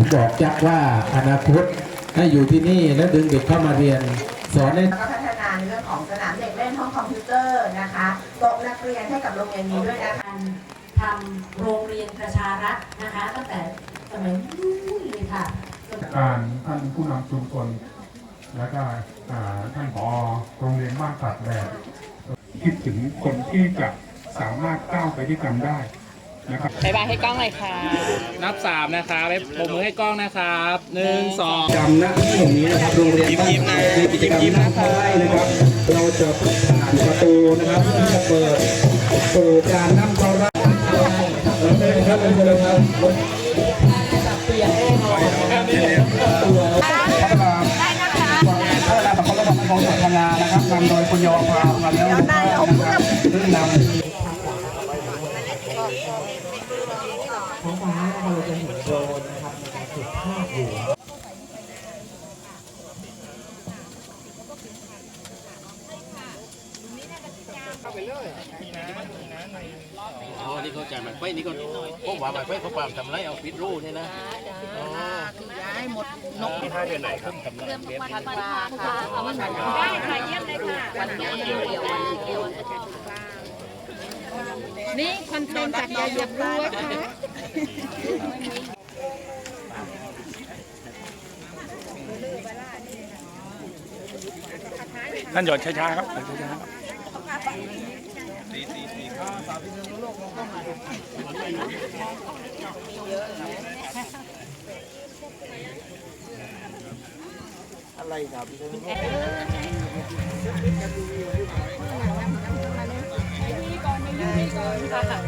ผมบอกจักว่าอนาคตให้อยู่ที่นี่แล้วดึงเด็กเข้ามาเรียนสอนให้แล้วก็พัฒนาในเรื่องของสนามเด็กเล่นห้องคอมพิวเตอร์นะคะโต๊ะนักเรียนให้กับโรงเรียนนี้ด้วยนะคะการทำโรงเรียนประชารัฐนะคะตั้งแต่สมัยนู้นเลยค่ะการท่านผู้นำชุมชนแล้วก็อ่าท่านผอโรงเรียนบ้านตัดแบบคิดถึงคนที่จะสามารถก้าวไปด้วยกันได้ นะครับบายบายให้กล้องหน่อยค่ะ นับสามนะครับไปปรบมือให้กล้องนะครับหนึ่งสองจำหน้าที่อย่างนี้นะครับโรงเรียนบ้านมีกิจกรรมหน้าค่ายนะครับ เราจะผ่านประตูนะครับเพื่อจะเปิดเปิดการนั่งเข้ารับแล้วเลยครับเป็นเลยครับพัฒนาพัฒนาสังคมระบบของจังหวัดพังงานะครับนำโดยคุณโยภาวันแล้วนะครับซึ่งนำ ท้องฟ้าเราจะเห็นโดรนนะครับในการติดภาพอยู่อ๋อ นี่เขาจ่ายมันไปนี่ก็พวกว่ามันไปเขาปามทำไรเอาปิดรูเนี่ยนะอ๋อคือย้ายหมดนกที่ท่าเดือนไหนครับกำลังเบี้ยได้ค่ะเยี่ยมเลยค่ะวันเดียวเดียววันเดียว นี่คอนเทนต์จากยายเหยบรู้นะคะท่านหยดช้าๆครับช้าๆ Yeah.